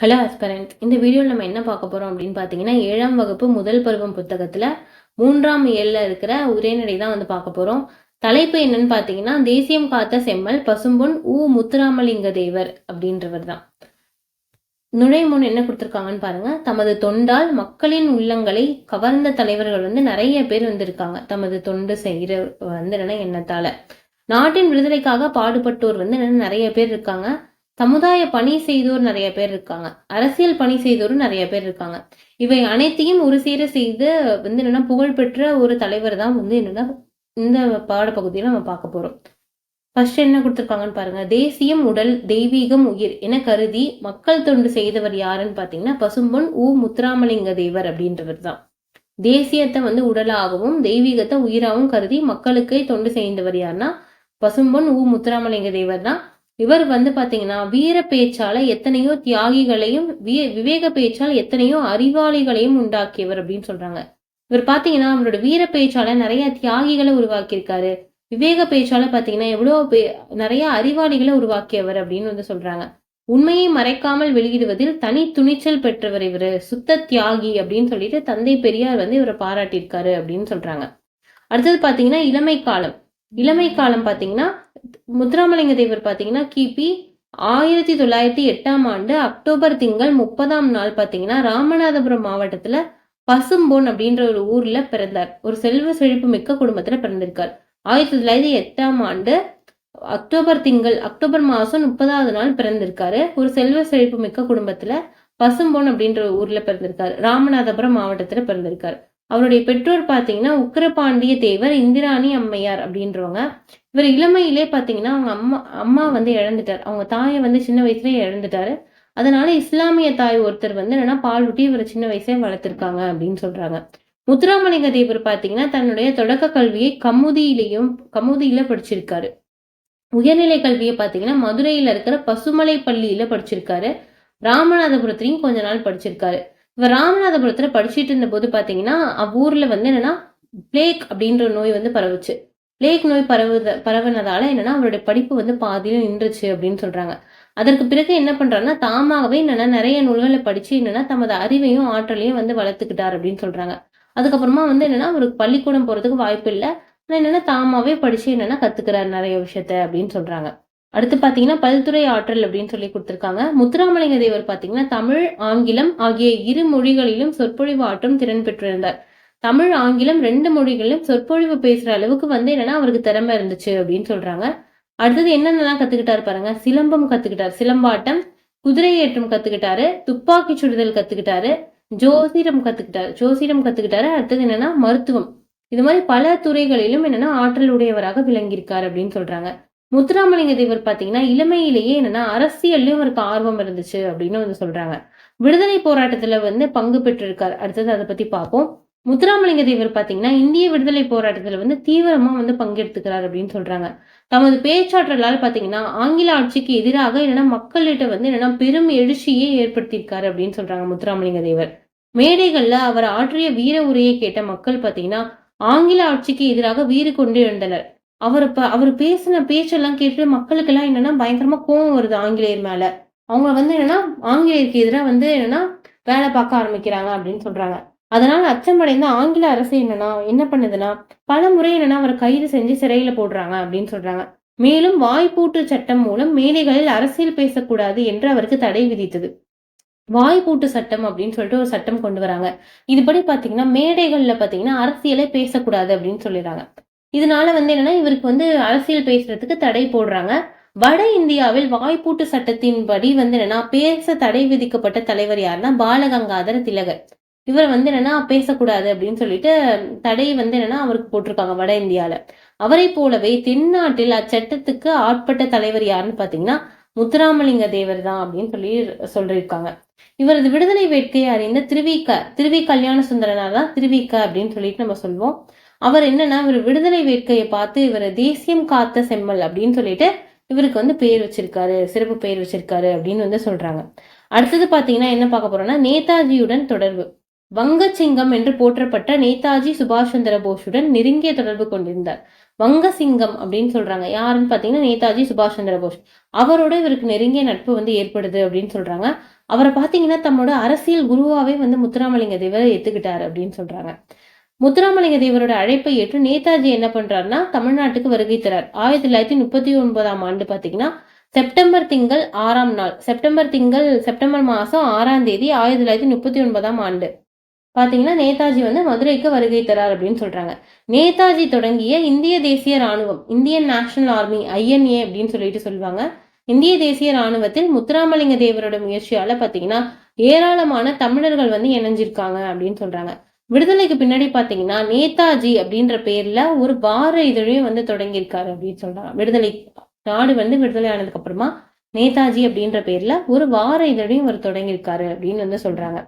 Hello அஸ்பரண்ட் இந்த வீடியோவில் நம்ம என்ன பார்க்க போகிறோம் அப்படின்னு பார்த்தீங்கன்னா ஏழாம் வகுப்பு முதல் பருவம் புத்தகத்தில் மூன்றாம் இயலில் இருக்கிற உரைநடை தான் வந்து பார்க்க போகிறோம் தலைப்பு என்னன்னு பார்த்தீங்கன்னா தேசியம் காத்த செம்மல் பசும்பொன் உ முத்துராமலிங்க தேவர் அப்படின்றவர் தான். நுழைமுன் என்ன கொடுத்துருக்காங்கன்னு பாருங்க. தமது தொண்டால் மக்களின் உள்ளங்களை கவர்ந்த தலைவர்கள் வந்து நிறைய பேர் வந்திருக்காங்க. தமது தொண்டு செய்கிற வந்து என்னன்னா எண்ணத்தால. நாட்டின் விடுதலைக்காக பாடுபட்டோர் வந்து என்னன்னா நிறைய பேர் இருக்காங்க. சமுதாய பணி செய்தோர் நிறைய பேர் இருக்காங்க. அரசியல் பணி செய்தோரும் நிறைய பேர் இருக்காங்க. இவை அனைத்தையும் ஒரு சீர செய்து வந்து என்னன்னா புகழ்பெற்ற ஒரு தலைவர் தான் வந்து என்னன்னா இந்த பாடப்பகுதியில் நம்ம பார்க்க போறோம். ஃபர்ஸ்ட் என்ன கொடுத்துருக்காங்கன்னு பாருங்க. தேசியம் உடல் தெய்வீகம் உயிர் என கருதி மக்கள் தொண்டு செய்தவர் யாருன்னு பார்த்தீங்கன்னா பசும்பொன் உ முத்துராமலிங்க தேவர் அப்படின்றவர் தான். தேசியத்தை வந்து உடலாகவும் தெய்வீகத்தை உயிராகவும் கருதி மக்களுக்கு தொண்டு செய்தவர் யாருன்னா பசும்பொன் உ முத்துராமலிங்க தேவர் தான். இவர் வந்து பாத்தீங்கன்னா வீர பேச்சால எத்தனையோ தியாகிகளையும் விவேக பேச்சால் எத்தனையோ அறிவாளிகளையும் உண்டாக்கியவர் அப்படின்னு சொல்றாங்க. இவர் பாத்தீங்கன்னா அவரோட வீர பேச்சால நிறைய தியாகிகளை உருவாக்கியிருக்காரு. விவேக பேச்சால பாத்தீங்கன்னா எவ்வளவு பே நிறைய அறிவாளிகளை உருவாக்கியவர் அப்படின்னு வந்து சொல்றாங்க. உண்மையை மறைக்காமல் வெளியிடுவதில் தனி துணிச்சல் பெற்றவர் இவர் சுத்த தியாகி அப்படின்னு சொல்லிட்டு தந்தை பெரியார் வந்து இவரை பாராட்டியிருக்காரு அப்படின்னு சொல்றாங்க. அடுத்தது பாத்தீங்கன்னா இளமை காலம். இளமை காலம் பார்த்தீங்கன்னா முத்துராமலிங்க தேவர் பார்த்தீங்கன்னா கிபி ஆயிரத்தி தொள்ளாயிரத்தி எட்டாம் ஆண்டு அக்டோபர் திங்கள் முப்பதாம் நாள் பார்த்தீங்கன்னா ராமநாதபுரம் மாவட்டத்தில் பசும்பொன் அப்படின்ற ஒரு ஊர்ல பிறந்தார். ஒரு செல்வ செழிப்பு மிக்க குடும்பத்துல பிறந்திருக்கார். ஆயிரத்தி தொள்ளாயிரத்தி எட்டாம் ஆண்டு அக்டோபர் திங்கள் அக்டோபர் மாசம் முப்பதாவது நாள் பிறந்திருக்காரு. ஒரு செல்வ செழிப்பு மிக்க குடும்பத்துல பசும்பொன் அப்படின்ற ஊர்ல பிறந்திருக்காரு. ராமநாதபுரம் மாவட்டத்துல பிறந்திருக்காரு. அவருடைய பெற்றோர் பார்த்தீங்கன்னா உக்கரபாண்டிய தேவர் இந்திராணி அம்மையார் அப்படின்றவங்க. இவர் இளமையிலே பார்த்தீங்கன்னா அவங்க அம்மா அம்மா வந்து இழந்துட்டார். அவங்க தாயை வந்து சின்ன வயசுலேயே இழந்துட்டாரு. அதனால இஸ்லாமிய தாய் ஒருத்தர் வந்து என்னன்னா பால் ஊட்டி சின்ன வயசே வளர்த்துருக்காங்க அப்படின்னு சொல்றாங்க. முத்துராமலிங்க தேவர் பார்த்தீங்கன்னா தன்னுடைய தொடக்க கல்வியை கமுதியிலையும் கமுதியில படிச்சிருக்காரு. உயர்நிலை கல்வியை பார்த்தீங்கன்னா மதுரையில இருக்கிற பசுமலை பள்ளியில படிச்சிருக்காரு. ராமநாதபுரத்திலையும் கொஞ்ச நாள் படிச்சிருக்காரு. ராமநாதபுரத்தில் படிச்சுட்டு இருந்த போது பாத்தீங்கன்னா வந்து என்னன்னா பிளேக் அப்படின்ற நோய் வந்து பரவுச்சு. பிளேக் நோய் பரவுத பரவினதால என்னன்னா அவருடைய படிப்பு வந்து பாதியிலும் நின்றுச்சு அப்படின்னு சொல்றாங்க. அதற்கு பிறகு என்ன பண்றாருன்னா தாமாகவே என்னன்னா நிறைய நூல்களை படிச்சு என்னன்னா தமது அறிவையும் ஆற்றலையும் வந்து வளர்த்துக்கிட்டார் அப்படின்னு சொல்றாங்க. அதுக்கப்புறமா வந்து என்னன்னா அவருக்கு பள்ளிக்கூடம் போறதுக்கு வாய்ப்பு இல்லை என்னன்னா தாமாவே படிச்சு என்னன்னா கத்துக்கிறாரு நிறைய விஷயத்த அப்படின்னு சொல்றாங்க. அடுத்து பார்த்தீங்கன்னா பல்துறை ஆற்றல் அப்படின்னு சொல்லி கொடுத்துருக்காங்க. முத்துராமலிங்க தேவர் பார்த்தீங்கன்னா தமிழ் ஆங்கிலம் ஆகிய இரு மொழிகளிலும் சொற்பொழிவு ஆற்றும் திறன் பெற்றிருந்தார். தமிழ் ஆங்கிலம் ரெண்டு மொழிகளிலும் சொற்பொழிவு பேசுகிற அளவுக்கு வந்து என்னன்னா அவருக்கு திறமை இருந்துச்சு அப்படின்னு சொல்றாங்க. அடுத்தது என்னென்னலாம் கத்துக்கிட்டாரு பாருங்க. சிலம்பம் கத்துக்கிட்டார். சிலம்பாட்டம் குதிரை ஏற்றம் கத்துக்கிட்டாரு. துப்பாக்கி சுடுதல் கத்துக்கிட்டாரு. ஜோசிடம் கத்துக்கிட்டாரு. ஜோசிடம் கத்துக்கிட்டாரு. அடுத்தது என்னன்னா மருத்துவம். இது மாதிரி பல துறைகளிலும் என்னன்னா ஆற்றல் உடையவராக விளங்கியிருக்காரு அப்படின்னு சொல்றாங்க. முத்துராமலிங்க தேவர் பார்த்தீங்கன்னா இளமையிலேயே என்னன்னா அரசியல்லையும் அவருக்கு ஆர்வம் இருந்துச்சு அப்படின்னு வந்து சொல்றாங்க. விடுதலை போராட்டத்துல வந்து பங்கு பெற்றிருக்கார். அடுத்தது அதை பத்தி பார்ப்போம். முத்துராமலிங்க தேவர் பார்த்தீங்கன்னா இந்திய விடுதலை போராட்டத்துல வந்து தீவிரமா வந்து பங்கெடுத்துக்கிறார் அப்படின்னு சொல்றாங்க. தமது பேச்சாற்றலால் பார்த்தீங்கன்னா ஆங்கில ஆட்சிக்கு எதிராக என்னன்னா மக்களிட்ட வந்து என்னன்னா பெரும் எழுச்சியை ஏற்படுத்தியிருக்காரு அப்படின்னு சொல்றாங்க முத்துராமலிங்க தேவர். மேடைகள்ல அவர் ஆற்றிய வீர உரையை கேட்ட மக்கள் பார்த்தீங்கன்னா ஆங்கில ஆட்சிக்கு எதிராக வீறு கொண்டு எழுந்தனர் அவர் இப்போ அவர் பேசின பேச்செல்லாம் கேட்டு மக்களுக்கெல்லாம் என்னன்னா பயங்கரமா கோவம் வருது ஆங்கிலேயர் மேல. அவங்க வந்து என்னன்னா ஆங்கிலேயருக்கு எதிராக வந்து என்னன்னா வேலை பார்க்க ஆரம்பிக்கிறாங்க அப்படின்னு சொல்றாங்க. அதனால அச்சமடைந்த ஆங்கில அரசு என்னன்னா என்ன பண்ணுதுன்னா பல முறை என்னன்னா அவரை கைது செஞ்சு சிறையில போடுறாங்க அப்படின்னு சொல்றாங்க. மேலும் வாய்ப்பூட்டு சட்டம் மூலம் மேடைகளில் அரசியல் பேசக்கூடாது என்று அவருக்கு தடை விதித்தது. வாய்ப்பூட்டு சட்டம் அப்படின்னு சொல்லிட்டு ஒரு சட்டம் கொண்டு வராங்க. இதுபடி பாத்தீங்கன்னா மேடைகள்ல பாத்தீங்கன்னா அரசியலே பேசக்கூடாது அப்படின்னு சொல்லிடுறாங்க. இதனால வந்து என்னன்னா இவருக்கு வந்து அரசியல் பேசுறதுக்கு தடை போடுறாங்க. வட இந்தியாவில் வாய்ப்பூட்டு சட்டத்தின் படி வந்து என்னன்னா பேச தடை விதிக்கப்பட்ட தலைவர் யாருன்னா பாலகங்காதர திலகர். இவர் வந்து என்னன்னா பேசக்கூடாது அப்படின்னு சொல்லிட்டு தடை வந்து என்னன்னா அவருக்கு போட்டிருக்காங்க வட இந்தியால. அவரை போலவே தென்னாட்டில் அச்சட்டத்துக்கு ஆட்பட்ட தலைவர் யாருன்னு பாத்தீங்கன்னா முத்துராமலிங்க தேவர் தான் அப்படின்னு சொல்லி சொல்லியிருக்காங்க. இவரது விடுதலை வேட்கையை அறிந்த திருவிக்க திருவி கல்யாண சுந்தரனார் தான் திருவிக்க அப்படின்னு சொல்லிட்டு நம்ம சொல்லுவோம் அவர் என்னன்னா இவர் விடுதலை வேட்கையை பார்த்து இவர் தேசியம் காத்த செம்மல் அப்படின்னு சொல்லிட்டு இவருக்கு வந்து பேர் வச்சிருக்காரு சிறப்பு பெயர் வச்சிருக்காரு அப்படின்னு வந்து சொல்றாங்க. அடுத்தது பாத்தீங்கன்னா என்ன பார்க்க போறோம்னா நேதாஜியுடன் தொடர்பு. வங்கசிங்கம் என்று போற்றப்பட்ட நேதாஜி சுபாஷ் சந்திர போஸுடன் நெருங்கிய தொடர்பு கொண்டிருந்தார். வங்கசிங்கம் அப்படின்னு சொல்றாங்க. யாருன்னு பாத்தீங்கன்னா நேதாஜி சுபாஷ் சந்திர போஸ். அவரோட இவருக்கு நெருங்கிய நட்பு வந்து ஏற்படுது அப்படின்னு சொல்றாங்க. அவரை பார்த்தீங்கன்னா தம்மோட அரசியல் குருவாவே வந்து முத்துராமலிங்க தேவரை ஏத்துக்கிட்டாரு அப்படின்னு சொல்றாங்க. முத்துராமலிங்க தேவரோட அழைப்பை ஏற்று நேதாஜி என்ன பண்றாருன்னா தமிழ்நாட்டுக்கு வருகை தரார். ஆயிரத்தி தொள்ளாயிரத்தி முப்பத்தி ஒன்பதாம் ஆண்டு பாத்தீங்கன்னா செப்டம்பர் திங்கள் ஆறாம் நாள் செப்டம்பர் திங்கள் செப்டம்பர் மாசம் ஆறாம் தேதி ஆயிரத்தி தொள்ளாயிரத்தி முப்பத்தி ஒன்பதாம் ஆண்டு. பாத்தீங்கன்னா நேதாஜி வந்து மதுரைக்கு வருகை தரார் அப்படின்னு சொல்றாங்க. நேதாஜி தொடங்கிய இந்திய தேசிய ராணுவம் இந்தியன் நேஷனல் ஆர்மி ஐஎன்ஏ அப்படின்னு சொல்லிட்டு சொல்லுவாங்க. இந்திய தேசிய ராணுவத்தில் முத்துராமலிங்க தேவரோட முயற்சியால பாத்தீங்கன்னா ஏராளமான தமிழர்கள் வந்து இணைஞ்சிருக்காங்க அப்படின்னு சொல்றாங்க. விடுதலைக்கு பின்னாடி பாத்தீங்கன்னா நேதாஜி அப்படின்ற பேர்ல ஒரு வார இதழையும் வந்து தொடங்கியிருக்காரு அப்படின்னு சொல்றாங்க. விடுதலை நாடு வந்து விடுதலை ஆனதுக்கு அப்புறமா நேதாஜி அப்படின்ற பேர்ல ஒரு வார இதழையும் அவர் தொடங்கியிருக்காரு அப்படின்னு வந்து சொல்றாங்க.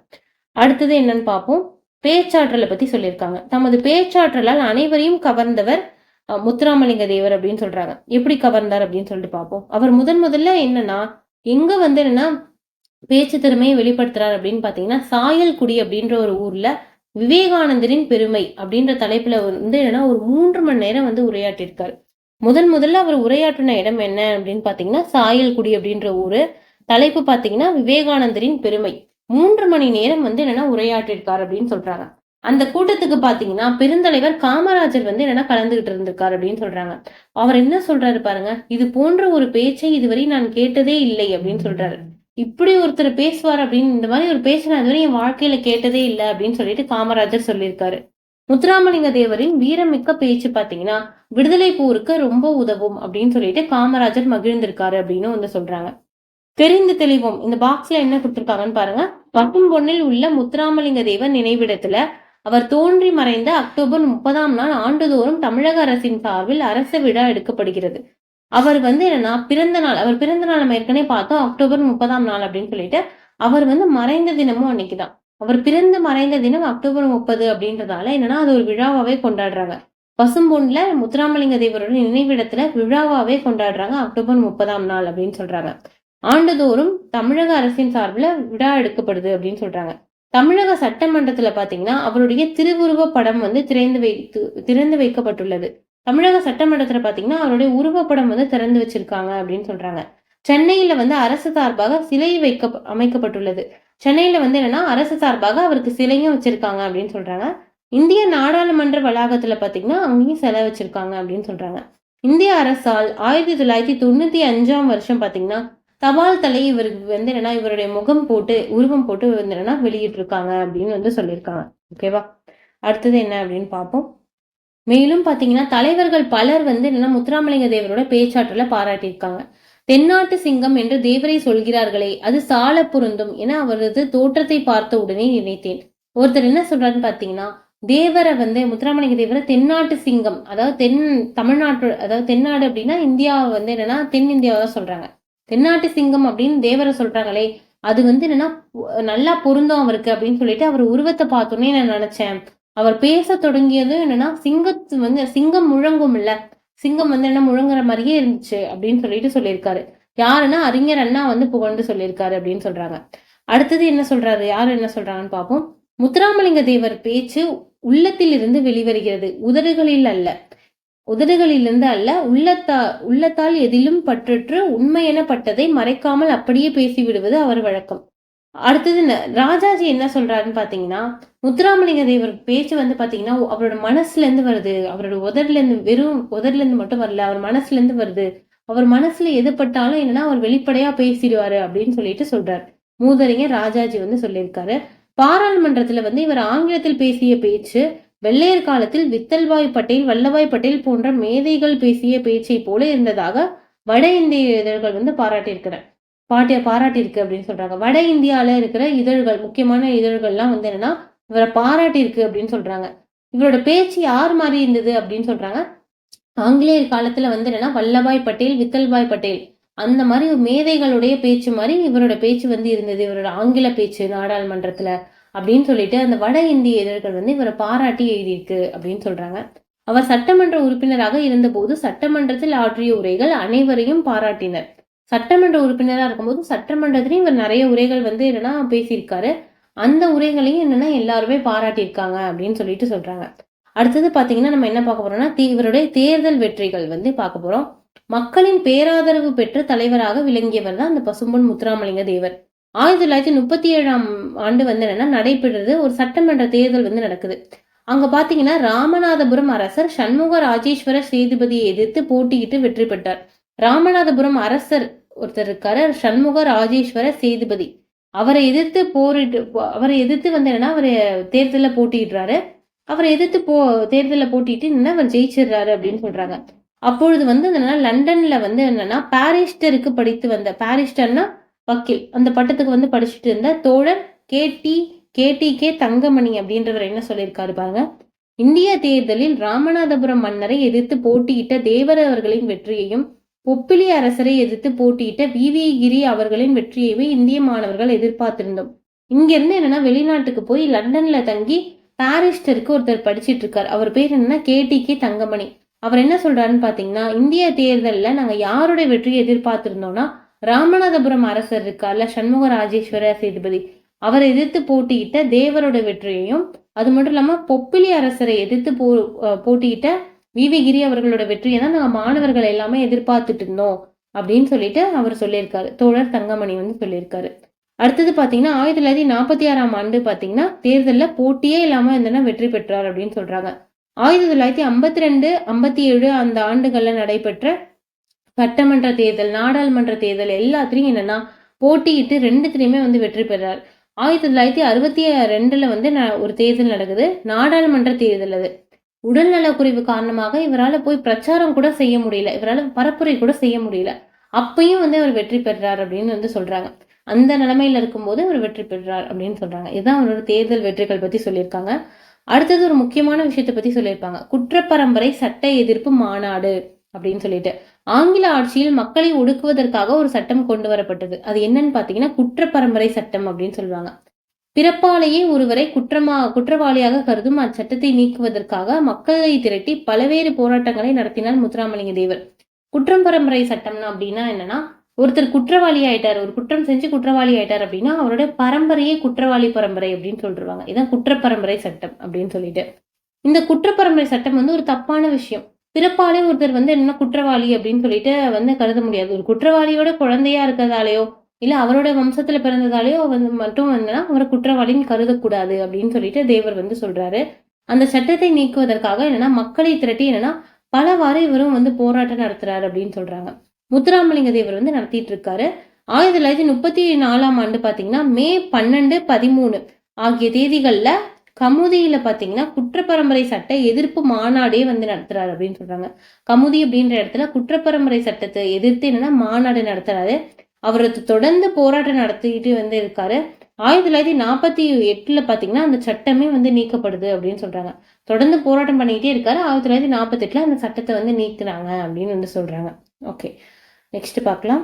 அடுத்தது என்னன்னு பார்ப்போம் பேச்சாற்றலை பத்தி சொல்லியிருக்காங்க. தமது பேச்சாற்றலால் அனைவரையும் கவர்ந்தவர் முத்துராமலிங்க தேவர் அப்படின்னு சொல்றாங்க. எப்படி கவர்ந்தார் அப்படின்னு சொல்லிட்டு பார்ப்போம். அவர் முதன் முதல்ல என்னன்னா எங்க வந்து என்னன்னா பேச்சு திறமையை வெளிப்படுத்துறாரு அப்படின்னு பாத்தீங்கன்னா சாயல்குடி அப்படின்ற ஒரு ஊர்ல விவேகானந்தரின் பெருமை அப்படின்ற தலைப்புல வந்து என்னன்னா ஒரு மூன்று மணி நேரம் வந்து உரையாற்றிருக்காரு. முதன் முதல்ல அவர் உரையாற்றின இடம் என்ன அப்படின்னு பாத்தீங்கன்னா சாயல்குடி அப்படின்ற ஊரு. தலைப்பு பாத்தீங்கன்னா விவேகானந்தரின் பெருமை. மூன்று மணி நேரம் வந்து என்னன்னா உரையாற்றிருக்காரு அப்படின்னு சொல்றாங்க. அந்த கூட்டத்துக்கு பாத்தீங்கன்னா பெருந்தலைவர் காமராஜர் வந்து என்னன்னா கலந்துகிட்டு இருந்திருக்காரு அப்படின்னு சொல்றாங்க. அவர் என்ன சொல்றாரு பாருங்க இது போன்ற ஒரு பேச்சை இதுவரை நான் கேட்டதே இல்லை அப்படின்னு சொல்றாரு. இப்படி ஒருத்தர் பேசுவார் அப்படின்னு இந்த மாதிரி ஒரு பேச்சு நான் இதுவரை என் வாழ்க்கையில கேட்டதே இல்லை அப்படின்னு சொல்லிட்டு காமராஜர் சொல்லியிருக்காரு. முத்துராமலிங்க தேவரின் வீரமிக்க பேச்சு பாத்தீங்கன்னா விடுதலை போருக்கு ரொம்ப உதவும் அப்படின்னு சொல்லிட்டு காமராஜர் மகிழ்ந்திருக்காரு அப்படின்னு வந்து சொல்றாங்க. தெரிந்து தெளிவோம் இந்த பாக்ஸ்ல என்ன கொடுத்திருக்காங்கன்னு பாருங்க. பசும் பொன்னில் உள்ள முத்துராமலிங்க தேவர் நினைவிடத்துல அவர் தோன்றி மறைந்த அக்டோபர் முப்பதாம் நாள் ஆண்டுதோறும் தமிழக அரசின் சார்பில் அரசு விழா எடுக்கப்படுகிறது. அவர் வந்து என்னன்னா பிறந்த நாள் அவர் பிறந்த நாள் நம்ம ஏற்கனவே பார்த்தோம் அக்டோபர் முப்பதாம் நாள் அப்படின்னு சொல்லிட்டு அவர் வந்து மறைந்த தினமும் அன்னைக்குதான் அவர் பிறந்து மறைந்த தினம் அக்டோபர் முப்பது அப்படின்றதால என்னன்னா அது ஒரு விழாவாவே கொண்டாடுறாங்க. பசும்பொன்ல முத்துராமலிங்க தேவரோட நினைவிடத்துல விழாவாவே கொண்டாடுறாங்க அக்டோபர் முப்பதாம் நாள் அப்படின்னு சொல்றாங்க. ஆண்டுதோறும் தமிழக அரசின் சார்பில் விழா எடுக்கப்படுது அப்படின்னு சொல்றாங்க. தமிழக சட்டமன்றத்துல பாத்தீங்கன்னா அவருடைய திருவுருவ படம் வந்து திறந்து வைத்து திறந்து வைக்கப்பட்டுள்ளது. தமிழக சட்டமன்றத்துல பாத்தீங்கன்னா அவருடைய உருவப்படம் வந்து திறந்து வச்சிருக்காங்க அப்படின்னு சொல்றாங்க. சென்னையில வந்து அரசு சார்பாக சிலை வைக்க அமைக்கப்பட்டுள்ளது. சென்னையில வந்து என்னன்னா அரசு சார்பாக அவருக்கு சிலையும் வச்சிருக்காங்க அப்படின்னு சொல்றாங்க. இந்திய நாடாளுமன்ற வளாகத்துல பாத்தீங்கன்னா அங்கேயும் சிலை வச்சிருக்காங்க அப்படின்னு சொல்றாங்க. இந்திய அரசால் ஆயிரத்தி தொள்ளாயிரத்தி தொண்ணூத்தி அஞ்சாம் வருஷம் பாத்தீங்கன்னா தபால் தலை இவருக்கு வந்து என்னன்னா இவருடைய முகம் போட்டு உருவம் போட்டு வந்து என்னன்னா வெளியிட்டிருக்காங்க அப்படின்னு வந்து சொல்லியிருக்காங்க. ஓகேவா அடுத்தது என்ன அப்படின்னு பார்ப்போம். மேலும் பார்த்தீங்கன்னா தலைவர்கள் பலர் வந்து என்னன்னா முத்துராமலிங்க தேவரோட பேச்சாற்றலை பாராட்டியிருக்காங்க. தென்னாட்டு சிங்கம் என்று தேவரை சொல்கிறார்களே அது சால பொருந்தும் என அவரது தோற்றத்தை பார்த்த உடனே நினைத்தேன். ஒருத்தர் என்ன சொல்றாருன்னு பார்த்தீங்கன்னா தேவரை வந்து முத்துராமலிங்க தேவரை தென்னாட்டு சிங்கம் அதாவது தென் தமிழ்நாட்டு அதாவது தென்னாடு அப்படின்னா இந்தியாவை வந்து என்னன்னா தென்னிந்தியாவை தான் சொல்றாங்க. தென்னாட்டு சிங்கம் அப்படின்னு தேவரை சொல்றாங்களே அது வந்து என்னன்னா நல்லா பொருந்தும் அவருக்கு அப்படின்னு சொல்லிட்டு அவர் உருவத்தை பார்த்தோன்னே நான் நினைச்சேன். அவர் பேச தொடங்கியது என்னன்னா சிங்கத்து வந்து சிங்கம் முழங்கும் இல்ல சிங்கம் வந்து என்ன முழங்குற மாதிரியே இருந்துச்சு அப்படின்னு சொல்லிட்டு சொல்லியிருக்காரு. யாருன்னா அறிஞர் அண்ணா வந்து புகழ்ந்து சொல்லியிருக்காரு அப்படின்னு சொல்றாங்க. அடுத்தது என்ன சொல்றாரு யாரு என்ன சொல்றாங்கன்னு பார்ப்போம். முத்துராமலிங்க தேவர் பேச்சு உள்ளத்தில் இருந்து வெளிவருகிறது உதடுகளில் அல்ல. உதடுகளிலிருந்து அல்ல உள்ளத்தா உள்ளத்தால் எதிலும் பற்றற்று உண்மையெனப்பட்டதை மறைக்காமல் அப்படியே பேசிவிடுவது அவர் வழக்கம். அடுத்தது ந- ராஜாஜி என்ன சொல்றாருன்னு பாத்தீங்கன்னா முத்துராமலிங்க தேவர் பேச்சு வந்து பாத்தீங்கன்னா அவரோட மனசுல இருந்து வருது. அவரோட உதடுல இருந்து வெறும் உதடுல இருந்து மட்டும் வரல அவர் மனசுல இருந்து வருது. அவர் மனசுல எது பட்டாலும் என்னன்னா அவர் வெளிப்படையா பேசிடுவாரு அப்படின்னு சொல்லிட்டு சொல்றாரு. மூதறிஞர் ராஜாஜி வந்து சொல்லியிருக்காரு. பாராளுமன்றத்துல வந்து இவர் ஆங்கிலத்தில் பேசிய பேச்சு வெள்ளையர் காலத்தில் வித்தல்பாய் பட்டேல் வல்லபாய் பட்டேல் போன்ற மேதைகள் பேசிய பேச்சை போல இருந்ததாக வட இந்திய இதழ்கள் வந்து பாராட்டியிருக்கிறேன் பாட்டிய பாராட்டியிருக்கு அப்படின்னு சொல்றாங்க. வட இந்தியாவில் இருக்கிற இதழ்கள் முக்கியமான இதழ்கள்லாம் வந்து என்னன்னா இவரை பாராட்டியிருக்கு அப்படின்னு சொல்றாங்க. இவரோட பேச்சு யார் மாதிரி இருந்தது அப்படின்னு சொல்றாங்க. ஆங்கிலேயர் காலத்துல வந்து என்னன்னா வல்லபாய் பட்டேல் வித்தல்பாய் பட்டேல் அந்த மாதிரி மேதைகளுடைய பேச்சு மாதிரி இவரோட பேச்சு வந்து இருந்தது. இவரோட ஆங்கில பேச்சு நாடாளுமன்றத்துல அப்படின்னு சொல்லிட்டு அந்த வட இந்திய இதழ்கள் வந்து இவரை பாராட்டி எழுதியிருக்கு அப்படின்னு சொல்றாங்க. அவர் சட்டமன்ற உறுப்பினராக இருந்தபோது சட்டமன்றத்தில் ஆற்றிய உரைகள் அனைவரையும் பாராட்டினர். சட்டமன்ற உறுப்பினராக இருக்கும்போது சட்டமன்றத்திலையும் இவர் நிறைய உரைகள் வந்து என்னன்னா பேசியிருக்காரு. அந்த உரைகளையும் என்னன்னா எல்லாருமே பாராட்டியிருக்காங்க அப்படின்னு சொல்லிட்டு சொல்றாங்க. அடுத்தது பார்த்தீங்கன்னா நம்ம என்ன பார்க்க போறோம்னா இவருடைய தேர்தல் வெற்றிகள் வந்து பார்க்க போறோம். மக்களின் பேராதரவு பெற்ற தலைவராக விளங்கியவர் தான் அந்த பசும்பொன் முத்துராமலிங்க தேவர். ஆயிரத்தி தொள்ளாயிரத்தி முப்பத்தி ஏழாம் ஆண்டு வந்து என்னன்னா நடைபெறுறது ஒரு சட்டமன்ற தேர்தல் வந்து நடக்குது. அங்க பாத்தீங்கன்னா ராமநாதபுரம் அரசர் சண்முக ராஜேஸ்வர சேதுபதியை எதிர்த்து போட்டியிட்டு வெற்றி பெற்றார். ராமநாதபுரம் அரசர் ஒருத்தர் இருக்காரு சண்முக ராஜேஸ்வர சேதுபதி. அவரை எதிர்த்து போரிட்டு அவரை எதிர்த்து வந்து என்னன்னா அவர் தேர்தலில் போட்டிடுறாரு அவரை எதிர்த்து போ தேர்தலில் போட்டிட்டு என்ன அவர் ஜெயிச்சிடுறாரு அப்படின்னு சொல்றாங்க. அப்பொழுது வந்து என்னன்னா லண்டன்ல வந்து என்னன்னா பாரிஸ்டருக்கு படித்து வந்த பாரிஸ்டர்னா வக்கீல் அந்த பட்டத்துக்கு வந்து படிச்சுட்டு இருந்த தோழர் கேடி கேடி கே தங்கமணி அப்படின்றவர் என்ன சொல்லியிருக்காரு பாருங்க. இந்திய தேர்தலில் ராமநாதபுரம் மன்னரை எதிர்த்து போட்டியிட்ட தேவர் அவர்களின் வெற்றியையும் பொப்பிலி அரசரை எதிர்த்து போட்டியிட்ட வி. வி. கிரி அவர்களின் வெற்றியையும் இந்திய மாணவர்கள் எதிர்பார்த்திருந்தோம். இங்கிருந்து என்னன்னா வெளிநாட்டுக்கு போய் லண்டன்ல தங்கி பாரிஸ்டருக்கு ஒருத்தர் படிச்சுட்டு இருக்கார் அவர் பேர் என்னன்னா கேடிகே தங்கமணி. அவர் என்ன சொல்றாருன்னு பாத்தீங்கன்னா இந்திய தேர்தலில் நாங்கள் யாருடைய வெற்றியை எதிர்பார்த்திருந்தோம்னா ராமநாதபுரம் அரசர் இருக்கார்ல சண்முக ராஜேஸ்வர சேதுபதி. அவரை எதிர்த்து போட்டியிட்ட தேவரோட வெற்றியையும் அது மட்டும் இல்லாம பொப்பிலி அரசரை எதிர்த்து போ போட்டியிட்ட விவிகிரி அவர்களோட வெற்றியை தான் நாங்கள் மாணவர்கள் எல்லாமே எதிர்பார்த்துட்டு இருந்தோம் அப்படின்னு சொல்லிட்டு அவர் சொல்லியிருக்காரு. தோழர் தங்கமணி வந்து சொல்லியிருக்காரு. அடுத்தது பார்த்தீங்கன்னா ஆயிரத்தி தொள்ளாயிரத்தி நாற்பத்தி ஆறாம் ஆண்டு பார்த்தீங்கன்னா தேர்தலில் போட்டியே இல்லாமல் இருந்தனா வெற்றி பெற்றார் அப்படின்னு சொல்றாங்க. ஆயிரத்தி தொள்ளாயிரத்தி ஐம்பத்தி ரெண்டு ஐம்பத்தி ஏழு அந்த ஆண்டுகளில் நடைபெற்ற சட்டமன்ற தேர்தல் நாடாளுமன்ற தேர்தல் எல்லாத்துலேயும் என்னன்னா போட்டியிட்டு ரெண்டுத்துலேயுமே வந்து வெற்றி பெறார். ஆயிரத்தி தொள்ளாயிரத்தி அறுபத்தி ரெண்டுல வந்து ஒரு தேர்தல் நடக்குது. நாடாளுமன்ற தேர்தல் அது. உடல்நல குறைவு காரணமாக இவரால் போய் பிரச்சாரம் கூட செய்ய முடியல. இவரால் பரப்புரை கூட செய்ய முடியல. அப்பையும் வந்து அவர் வெற்றி பெறார் அப்படின்னு வந்து சொல்றாங்க. அந்த நிலைமையில இருக்கும்போது அவர் வெற்றி பெறார் அப்படின்னு சொல்றாங்க. இதுதான் அவரோட தேர்தல் வெற்றிகள் பத்தி சொல்லியிருக்காங்க. அடுத்தது ஒரு முக்கியமான விஷயத்தை பத்தி சொல்லியிருப்பாங்க. குற்றப்பரம்பரை சட்ட எதிர்ப்பு மாநாடு. அப்படின்னு சொல்லிட்டு. ஆங்கில ஆட்சியில் மக்களை ஒடுக்குவதற்காக ஒரு சட்டம் கொண்டு வரப்பட்டது. அது என்னன்னு பாத்தீங்கன்னா குற்றப்பரம்பரை சட்டம் அப்படின்னு சொல்லுவாங்க. பிறப்பாலேயே ஒருவரை குற்றமா குற்றவாளியாக கருதும் அச்சட்டத்தை நீக்குவதற்காக மக்களை திரட்டி பல்வேறு போராட்டங்களை நடத்தினார் முத்துராமலிங்க தேவர். குற்றம் பரம்பரை சட்டம்னா அப்படின்னா என்னன்னா ஒருத்தர் குற்றவாளி ஆயிட்டார் ஒரு குற்றம் செஞ்சு குற்றவாளி ஆயிட்டார் அப்படின்னா அவருடைய பரம்பரையே குற்றவாளி பரம்பரை அப்படின்னு சொல்லிருவாங்க. இதான் குற்றப்பரம்பரை சட்டம் அப்படின்னு சொல்லிட்டு. இந்த குற்றப்பரம்பரை சட்டம் வந்து ஒரு தப்பான விஷயம். பிறப்பாலே ஒருத்தர் வந்து என்ன குற்றவாளி அப்படின்னு சொல்லிட்டு வந்து கருத முடியாது. ஒரு குற்றவாளியோட குழந்தையா இருக்கிறதாலேயோ இல்லை அவரோட வம்சத்துல பிறந்ததாலேயோ வந்து மட்டும் வந்து அவரை குற்றவாளின்னு கருதக்கூடாது அப்படின்னு சொல்லிட்டு தேவர் வந்து சொல்றாரு. அந்த சட்டத்தை நீக்குவதற்காக என்னன்னா மக்களை திரட்டி என்னன்னா பலவாறு இவரும் வந்து போராட்டம் நடத்துறாரு அப்படின்னு சொல்றாங்க. முத்துராமலிங்க தேவர் வந்து நடத்திட்டு இருக்காரு ஆயிரத்தி தொள்ளாயிரத்தி முப்பத்தி நாலாம் ஆண்டு பாத்தீங்கன்னா மே பன்னெண்டு பதிமூணு ஆகிய தேதிகளில் கமுதியில பாத்தீங்கன்னா குற்றப்பரம்பரை சட்ட எதிர்ப்பு மாநாடே வந்து நடத்துறாரு அப்படின்னு சொல்றாங்க. கமுதி அப்படின்ற இடத்துல குற்றப்பரம்பரை சட்டத்தை எதிர்த்து என்னன்னா மாநாடு நடத்துறாரு. அவர் தொடர்ந்து போராட்டம் நடத்திட்டு வந்து இருக்காரு. ஆயிரத்தி தொள்ளாயிரத்தி நாற்பத்தி எட்டுல பாத்தீங்கன்னா அந்த சட்டமே வந்து நீக்கப்படுது அப்படின்னு சொல்றாங்க. தொடர்ந்து போராட்டம் பண்ணிக்கிட்டே இருக்காரு. ஆயிரத்தி தொள்ளாயிரத்தி நாற்பத்தி எட்டுல அந்த சட்டத்தை வந்து நீக்குறாங்க அப்படின்னு வந்து சொல்றாங்க. ஓகே நெக்ஸ்ட் பார்க்கலாம்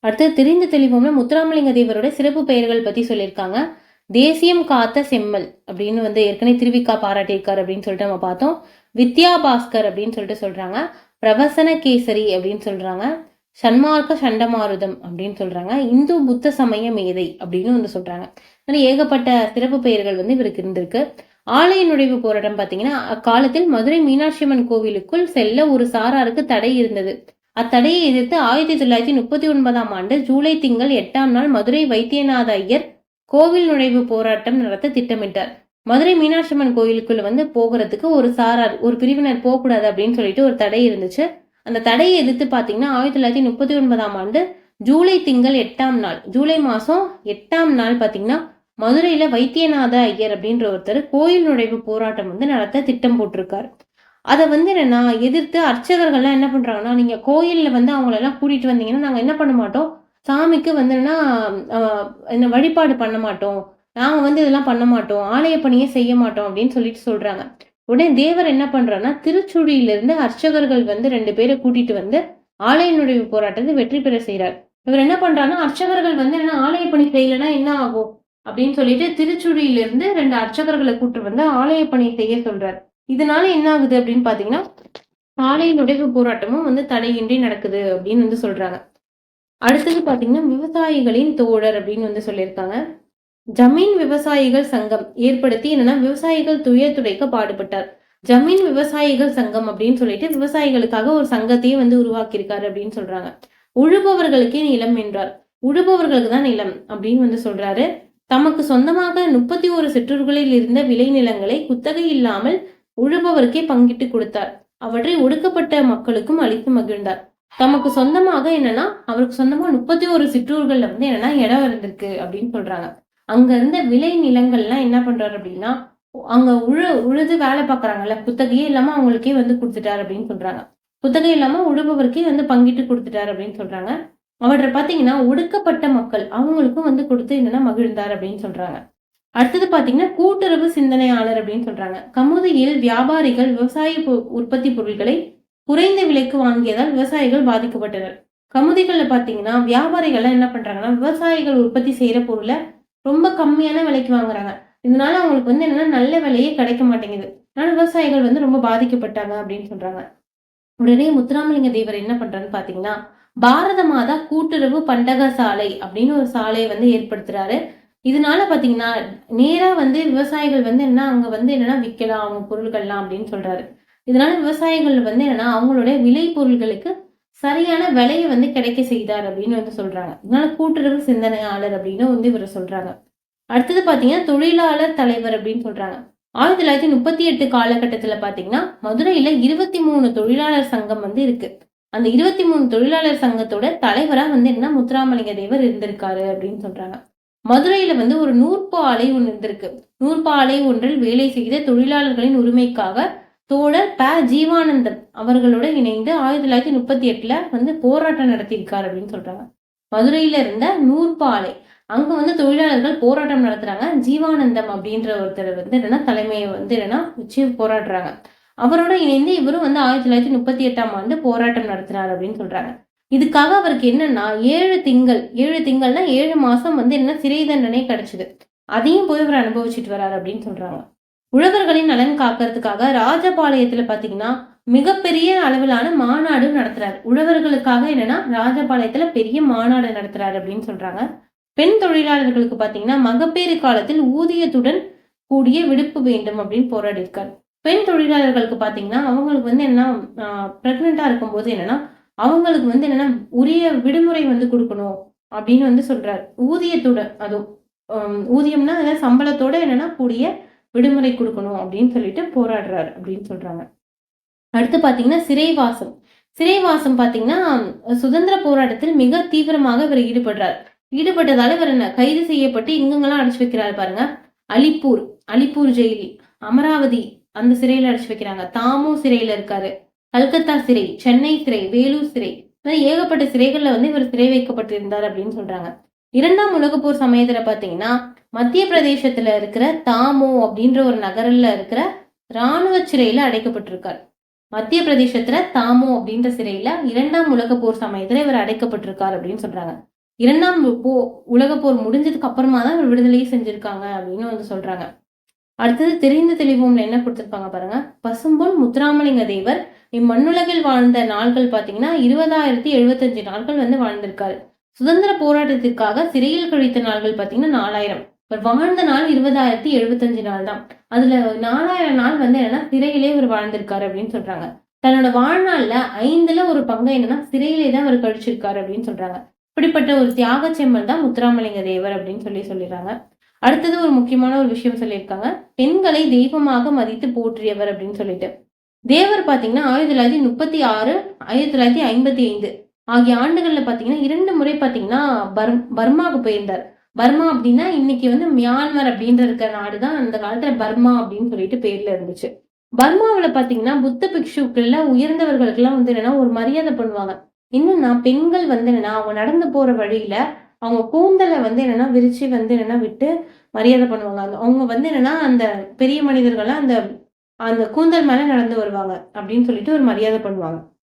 அடுத்து தெரிந்து தெளிவோம்னா முத்துராமலிங்க தேவரோட சிறப்பு பெயர்கள் பத்தி சொல்லியிருக்காங்க. தேசியம் காத்த செம்மல் அப்படின்னு வந்து ஏற்கனவே திருவிக்கா பாராட்டியிருக்கார் அப்படின்னு சொல்லிட்டு நம்ம பார்த்தோம். வித்யா பாஸ்கர் அப்படின்னு சொல்லிட்டு சொல்றாங்க. பிரவசன கேசரி அப்படின்னு சொல்றாங்க. சன்மார்க்க சண்டமாருதம் அப்படின்னு சொல்றாங்க. இந்து புத்த சமய மேதை அப்படின்னு வந்து சொல்றாங்க. ஏகப்பட்ட சிறப்பு பெயர்கள் வந்து இவருக்கு இருந்திருக்கு. ஆலய நுழைவு போராட்டம் பார்த்தீங்கன்னா அக்காலத்தில் மதுரை மீனாட்சி அம்மன் கோவிலுக்குள் செல்ல ஒரு சாராருக்கு தடை இருந்தது. அத்தடையை எதிர்த்து ஆயிரத்தி தொள்ளாயிரத்தி முப்பத்தி ஒன்பதாம் ஆண்டு ஜூலை திங்கள் எட்டாம் நாள் மதுரை வைத்தியநாத ஐயர் கோவில் நுழைவு போராட்டம் நடத்த திட்டமிட்டார். மதுரை மீனாட்சி அம்மன் கோயிலுக்குள்ள வந்து போகிறதுக்கு ஒரு சாரார் ஒரு பிரிவினர் போகக்கூடாது அப்படின்னு சொல்லிட்டு ஒரு தடை இருந்துச்சு. அந்த தடையை எதிர்த்து பார்த்தீங்கன்னா ஆயிரத்தி தொள்ளாயிரத்தி முப்பத்தி ஒன்பதாம் ஆண்டு ஜூலை திங்கள் எட்டாம் நாள் ஜூலை மாதம் எட்டாம் நாள் பார்த்தீங்கன்னா மதுரையில் வைத்தியநாத ஐயர் அப்படின்ற ஒருத்தர் கோயில் நுழைவு போராட்டம் வந்து நடத்த திட்டம் போட்டிருக்காரு. அதை வந்து என்னன்னா எதிர்த்து அர்ச்சகர்கள்லாம் என்ன பண்ணுறாங்கன்னா நீங்கள் கோயிலில் வந்து அவங்களெல்லாம் கூட்டிகிட்டு வந்தீங்கன்னா நாங்கள் என்ன பண்ண மாட்டோம்? சாமிக்கு வந்துன்னா என்ன வழிபாடு பண்ண மாட்டோம். நாங்கள் வந்து இதெல்லாம் பண்ண மாட்டோம். ஆலய பணியே செய்ய மாட்டோம் அப்படின்னு சொல்லிட்டு சொல்றாங்க. உடனே தேவர் என்ன பண்றாருன்னா திருச்சுழியிலிருந்து அர்ச்சகர்கள் வந்து ரெண்டு பேரை கூட்டிட்டு வந்து ஆலய நுழைவு போராட்டத்தை வெற்றி பெற செய்கிறார் இவர் என்ன பண்றாருன்னா அர்ச்சகர்கள் வந்து என்ன ஆலய பணி செய்யலைன்னா என்ன ஆகும்? அப்படின்னு சொல்லிட்டு திருச்சுழியிலிருந்து ரெண்டு அர்ச்சகர்களை கூட்டு வந்து ஆலய பணி செய்ய சொல்றாரு. இதனால என்ன ஆகுது அப்படின்னு பாத்தீங்கன்னா ஆலய நுழைவு போராட்டமும் வந்து தடையின்றி நடக்குது அப்படின்னு வந்து சொல்றாங்க. அடுத்தது பார்த்தீங்கன்னா விவசாயிகளின் தோழர் அப்படின்னு வந்து சொல்லியிருக்காங்க. ஜமீன் விவசாயிகள் சங்கம் ஏற்படுத்தி என்னன்னா விவசாயிகள் துயர் துடைக்க பாடுபட்டார். ஜமீன் விவசாயிகள் சங்கம் அப்படின்னு சொல்லிட்டு விவசாயிகளுக்காக ஒரு சங்கத்தையே வந்து உருவாக்கியிருக்காரு அப்படின்னு சொல்றாங்க. உழுபவர்களுக்கே நிலம் என்றார். உழுபவர்களுக்கு தான் நிலம் அப்படின்னு வந்து சொல்றாரு. தமக்கு சொந்தமாக முப்பத்தி ஒரு சிற்றூர்களில் இருந்த விளைநிலங்களை குத்தகை இல்லாமல் உழுபவருக்கே பங்கிட்டு கொடுத்தார். அவற்றை ஒடுக்கப்பட்ட மக்களுக்கும் அளித்து மகிழ்ந்தார். தமக்கு சொந்தமாக என்னன்னா அவருக்கு சொந்தமா முப்பத்தி ஒரு சிற்றூர்கள்ல வந்து என்னன்னா இடம் இருந்திருக்கு அப்படின்னு சொல்றாங்க. அங்க இருந்த விளை நிலங்கள்லாம் என்ன பண்றாரு அப்படின்னா அங்க உழு உழுது வேலை பார்க்கறாங்கல்ல புத்தகையே இல்லாம அவங்களுக்கே வந்து கொடுத்துட்டாரு அப்படின்னு சொல்றாங்க. புத்தகம் இல்லாம உழுபவருக்கே வந்து பங்கிட்டு கொடுத்துட்டாரு அப்படின்னு சொல்றாங்க. அவற்றை பாத்தீங்கன்னா ஒடுக்கப்பட்ட மக்கள் அவங்களுக்கும் வந்து கொடுத்து என்னன்னா மகிழ்ந்தார் அப்படின்னு சொல்றாங்க. அடுத்தது பாத்தீங்கன்னா கூட்டுறவு சிந்தனையாளர் அப்படின்னு சொல்றாங்க. கமுதியில் வியாபாரிகள் விவசாய பொ- உற்பத்தி பொருட்களை குறைந்த விலைக்கு வாங்கியதால் விவசாயிகள் பாதிக்கப்பட்டனர். கமுதிகளில் பார்த்தீங்கன்னா வியாபாரிகள்லாம் என்ன பண்ணுறாங்கன்னா விவசாயிகள் உற்பத்தி செய்கிற பொருளை ரொம்ப கம்மியான விலைக்கு வாங்குறாங்க. இதனால அவங்களுக்கு வந்து என்னன்னா நல்ல விலையே கிடைக்க மாட்டேங்குது. அதனால விவசாயிகள் வந்து ரொம்ப பாதிக்கப்பட்டாங்க அப்படின்னு சொல்கிறாங்க உடனே முத்துராமலிங்க தேவர் என்ன பண்ணுறான்னு பார்த்தீங்கன்னா பாரத மாதா கூட்டுறவு பண்டக சாலை அப்படின்னு ஒரு சாலையை வந்து ஏற்படுத்துறாரு. இதனால பார்த்தீங்கன்னா நேராக வந்து விவசாயிகள் வந்து என்ன அங்கே வந்து என்னென்னா விற்கலாம் அவங்க பொருட்கள்லாம் அப்படின்னு சொல்கிறாரு இதனால விவசாயிகள் வந்து என்னன்னா அவங்களுடைய விளை பொருட்களுக்கு சரியான விலையை வந்து கிடைக்க செய்தார் அப்படின்னு வந்து சொல்றாங்க. இதனால கூட்டுறவு சிந்தனையாளர் அப்படின்னு வந்து இவர் சொல்றாங்க. அடுத்தது பாத்தீங்கன்னா தொழிலாளர் தலைவர் அப்படின்னு சொல்றாங்க. ஆயிரத்தி தொள்ளாயிரத்தி முப்பத்தி எட்டு காலகட்டத்துல பாத்தீங்கன்னா மதுரையில இருபத்தி மூணு தொழிலாளர் சங்கம் வந்து இருக்கு. அந்த இருபத்தி மூணு தொழிலாளர் சங்கத்தோட தலைவரா வந்து என்ன முத்துராமலிங்க தேவர் இருந்திருக்காரு அப்படின்னு சொல்றாங்க. மதுரையில வந்து ஒரு நூற்பு ஆலை ஒன்று இருந்திருக்கு. நூற்பு ஆலை ஒன்றில் வேலை செய்த தொழிலாளர்களின் உரிமைக்காக தோழர் ப. ஜீவானந்தம் அவர்களோட இணைந்து ஆயிரத்தி தொள்ளாயிரத்தி முப்பத்தி எட்டுல வந்து போராட்டம் நடத்தியிருக்கார் அப்படின்னு சொல்றாங்க. மதுரையில இருந்த நூற்பாலை அங்க வந்து தொழிலாளர்கள் போராட்டம் நடத்துறாங்க. ஜீவானந்தம் அப்படின்ற ஒருத்தர் வந்து என்னன்னா தலைமையை வந்து என்னன்னா வச்சு போராடுறாங்க. அவரோட இணைந்து இவரும் வந்து ஆயிரத்தி தொள்ளாயிரத்தி முப்பத்தி எட்டாம் ஆண்டு போராட்டம் நடத்தினார் அப்படின்னு சொல்றாங்க. இதுக்காக அவருக்கு என்னன்னா ஏழு திங்கள் ஏழு திங்கள்னா ஏழு மாசம் வந்து என்ன சிறை தண்டனை கிடைச்சது. அதையும் போய் இவர் அனுபவிச்சுட்டு வர்றாரு அப்படின்னு சொல்றாங்க. உழவர்களின் நலன் காக்கிறதுக்காக ராஜபாளையத்துல பாத்தீங்கன்னா மிகப்பெரிய அளவிலான மாநாடு நடத்துறாரு. உழவர்களுக்காக என்னன்னா ராஜபாளையத்துல பெரிய மாநாடு நடத்துறாரு அப்படின்னு சொல்றாங்க. பெண் தொழிலாளர்களுக்கு பாத்தீங்கன்னா மகப்பேறு காலத்தில் ஊதியத்துடன் கூடிய விடுப்பு வேண்டும் அப்படின்னு போராடி இருக்காரு பெண் தொழிலாளர்களுக்கு பாத்தீங்கன்னா அவங்களுக்கு வந்து என்ன பிரெக்னெண்டா இருக்கும்போது என்னன்னா அவங்களுக்கு வந்து என்னன்னா உரிய விடுமுறை வந்து கொடுக்கணும் அப்படின்னு வந்து சொல்றாரு. ஊதியத்துடன் அதுவும் ஊதியம்னா சம்பளத்தோட என்னன்னா கூடிய விடுமுறை கொடுக்கணும் அப்படின்னு சொல்லிட்டு போராடுறாரு அப்படின்னு சொல்றாங்க. அடுத்து பாத்தீங்கன்னா சிறைவாசம். சிறைவாசம் பாத்தீங்கன்னா சுதந்திர போராட்டத்தில் மிக தீவிரமாக இவர் ஈடுபடுறார். ஈடுபட்டதால இவர் என்ன கைது செய்யப்பட்டு இங்கெங்கெல்லாம் அடைச்சு வைக்கிறாரு பாருங்க. அலிப்பூர் அலிப்பூர் ஜெயில் அமராவதி அந்த சிறையில அடைச்சு வைக்கிறாங்க. தாமோ சிறையில இருக்காரு. கல்கத்தா சிறை சென்னை சிறை வேலூர் சிறை. ஏகப்பட்ட சிறைகள்ல வந்து இவர் சிறை வைக்கப்பட்டிருந்தார் அப்படின்னு சொல்றாங்க. இரண்டாம் உலகப்போர் போர் பார்த்தீங்கன்னா மத்திய பிரதேசத்தில் இருக்கிற தாமோ அப்படின்ற ஒரு நகரில் இருக்கிற ராணுவ சிறையில் அடைக்கப்பட்டிருக்கார். மத்திய பிரதேசத்துல தாமோ அப்படின்ற சிறையில இரண்டாம் உலகப்போர் போர் சமயத்துல இவர் அடைக்கப்பட்டிருக்கார் அப்படின்னு சொல்றாங்க. இரண்டாம் போ உலகப்போர் முடிஞ்சதுக்கு அப்புறமா தான் இவர் விடுதலையே செஞ்சிருக்காங்க அப்படின்னு வந்து சொல்றாங்க. அடுத்தது தெரிந்த தெளிவோம்ல என்ன கொடுத்துருப்பாங்க பாருங்க பசும்பொன் முத்துராமலிங்க தேவர் இம்மண்ணுலகில் வாழ்ந்த நாள்கள் பாத்தீங்கன்னா இருபதாயிரத்தி எழுபத்தஞ்சு நாட்கள் வந்து வாழ்ந்திருக்காரு. சுதந்திர போராட்டத்திற்காக சிறையில் கழித்த நாள்கள் பார்த்தீங்கன்னா நாலாயிரம். இவர் வாழ்ந்த நாள் இருபதாயிரத்தி எழுபத்தஞ்சு நாள் தான். அதுல நாலாயிரம் நாள் வந்து என்னன்னா சிறையிலே இவர் வாழ்ந்திருக்காரு அப்படின்னு சொல்றாங்க. தன்னோட வாழ்நாள்ல ஐந்துல ஒரு பங்கு என்னன்னா சிறையிலே தான் அவர் கழிச்சிருக்காரு அப்படின்னு சொல்றாங்க. இப்படிப்பட்ட ஒரு தியாக செம்மல் தான் முத்துராமலிங்க தேவர் அப்படின்னு சொல்லி சொல்லிடுறாங்க. அடுத்தது ஒரு முக்கியமான ஒரு விஷயம் சொல்லியிருக்காங்க. பெண்களை தெய்வமாக மதித்து போற்றியவர் அப்படின்னு சொல்லிட்டு. தேவர் பார்த்தீங்கன்னா ஆயிரத்தி தொள்ளாயிரத்தி முப்பத்தி ஆறு ஆயிரத்தி தொள்ளாயிரத்தி ஐம்பத்தி ஐந்து. ஆகிய ஆண்டுகளில் பார்த்தீங்கன்னா இரண்டு முறை பார்த்தீங்கன்னா பர் பர்மாவுக்கு போயிருந்தார். பர்மா அப்படின்னா இன்னைக்கு வந்து மியான்மர் அப்படின்ற இருக்கிற நாடு தான் அந்த காலத்துல பர்மா அப்படின்னு சொல்லிட்டு பேர்ல இருந்துச்சு. பர்மாவில் பார்த்தீங்கன்னா புத்த பிக்ஷுக்கள்ல உயர்ந்தவர்களுக்கெல்லாம் வந்து என்னன்னா ஒரு மரியாதை பண்ணுவாங்க. என்னன்னா பெண்கள் வந்து என்னன்னா அவங்க நடந்து போற வழியில அவங்க கூந்தலை வந்து என்னன்னா விரிச்சு வந்து என்னன்னா விட்டு மரியாதை பண்ணுவாங்க. அந்த- அவங்க வந்து என்னன்னா அந்த பெரிய மனிதர்கள்லாம் அந்த அந்த கூந்தல் மேல நடந்து வருவாங்க அப்படின்னு சொல்லிட்டு ஒரு மரியாதை பண்ணுவாங்க.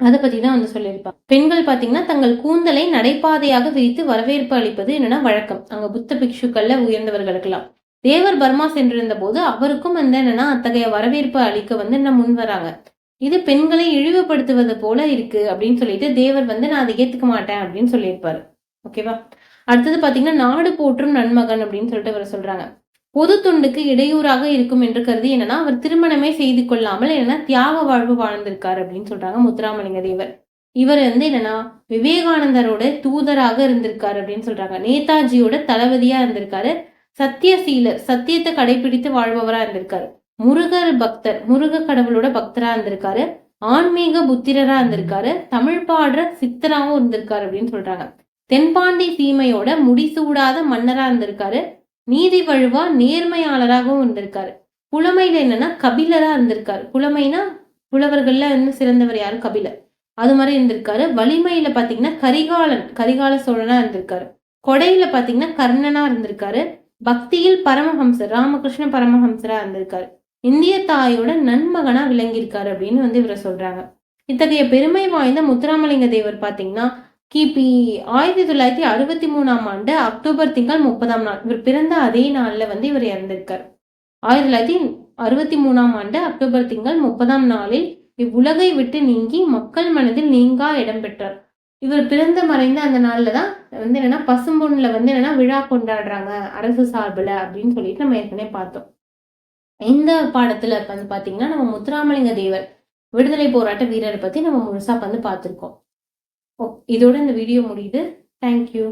அதை பத்தி தான் வந்து சொல்லியிருப்பாங்க. பெண்கள் பாத்தீங்கன்னா தங்கள் கூந்தலை நடைபாதையாக விரித்து வரவேற்பு அளிப்பது என்னன்னா வழக்கம். அங்க புத்த பிக்ஷுக்கள்ல உயர்ந்தவர்களுக்கெல்லாம். தேவர் பர்மா சென்றிருந்த போது அவருக்கும் வந்து என்னன்னா அத்தகைய வரவேற்பு அளிக்க வந்து என்ன முன் வராங்க. இது பெண்களை இழிவுபடுத்துவது போல இருக்கு அப்படின்னு சொல்லிட்டு தேவர் வந்து நான் அதை ஏத்துக்க மாட்டேன் அப்படின்னு சொல்லியிருப்பாரு. ஓகேவா? அடுத்தது பாத்தீங்கன்னா நாடு போற்றும் நன்மகன் அப்படின்னு சொல்லிட்டு அவர் சொல்றாங்க. பொது தொண்டுக்கு இடையூறாக இருக்கும் என்று கருதி என்னன்னா அவர் திருமணமே செய்து கொள்ளாமல் என்னன்னா தியாக வாழ்வு வாழ்ந்திருக்காரு அப்படின்னு சொல்றாங்க முத்துராமலிங்க தேவர். இவர் வந்து என்னன்னா விவேகானந்தரோட தூதராக இருந்திருக்காரு அப்படின்னு சொல்றாங்க. நேதாஜியோட தளபதியா இருந்திருக்காரு. சத்தியசீலர் சத்தியத்தை கடைபிடித்து வாழ்பவரா இருந்திருக்காரு. முருகர் பக்தர் முருக கடவுளோட பக்தரா இருந்திருக்காரு. ஆன்மீக புத்திரரா இருந்திருக்காரு. தமிழ் பாடுற சித்தராகவும் இருந்திருக்காரு அப்படின்னு சொல்றாங்க. தென்பாண்டி சீமையோட முடிசூடாத மன்னரா இருந்திருக்காரு. நீதி வழுவா நேர்மையாளராகவும் இருந்திருக்காரு. புலமையில என்னன்னா கபிலரா இருந்திருக்காரு. புலமைனா புலவர்கள்ல வந்து சிறந்தவர் யாரு? கபிலர். அது மாதிரி இருந்திருக்காரு. வலிமையில பாத்தீங்கன்னா கரிகாலன் கரிகால சோழனா இருந்திருக்காரு. கொடையில பாத்தீங்கன்னா கர்ணனா இருந்திருக்காரு. பக்தியில் பரமஹம்சர் ராமகிருஷ்ண பரமஹம்சரா இருந்திருக்காரு. இந்திய தாயோட நன்மகனா விளங்கியிருக்காரு அப்படின்னு வந்து இவரை சொல்றாங்க. இத்தகைய பெருமை வாய்ந்த முத்துராமலிங்க தேவர் பாத்தீங்கன்னா கிபி ஆயிரத்தி தொள்ளாயிரத்தி அறுபத்தி மூணாம் ஆண்டு அக்டோபர் திங்கள் முப்பதாம் நாள். இவர் பிறந்த அதே நாளில் வந்து இவர் இறந்திருக்கார். ஆயிரத்தி தொள்ளாயிரத்தி அறுபத்தி மூணாம் ஆண்டு அக்டோபர் திங்கள் முப்பதாம் நாளில் இவ்வுலகை விட்டு நீங்கி மக்கள் மனதில் நீங்கா இடம் பெற்றார். இவர் பிறந்த மறைந்த அந்த நாளில் தான் வந்து என்னென்னா பசும்பொண்ணில் வந்து என்னென்னா விழா கொண்டாடுறாங்க அரசு சார்பில் அப்படின்னு சொல்லிட்டு நம்ம ஏற்கனவே பார்த்தோம். இந்த பாடத்தில் வந்து பார்த்தீங்கன்னா நம்ம முத்துராமலிங்க தேவர் விடுதலை போராட்ட வீரரை பற்றி நம்ம முழுசாக வந்து பார்த்துருக்கோம். இதோட இந்த வீடியோ முடியுது. தேங்க்யூ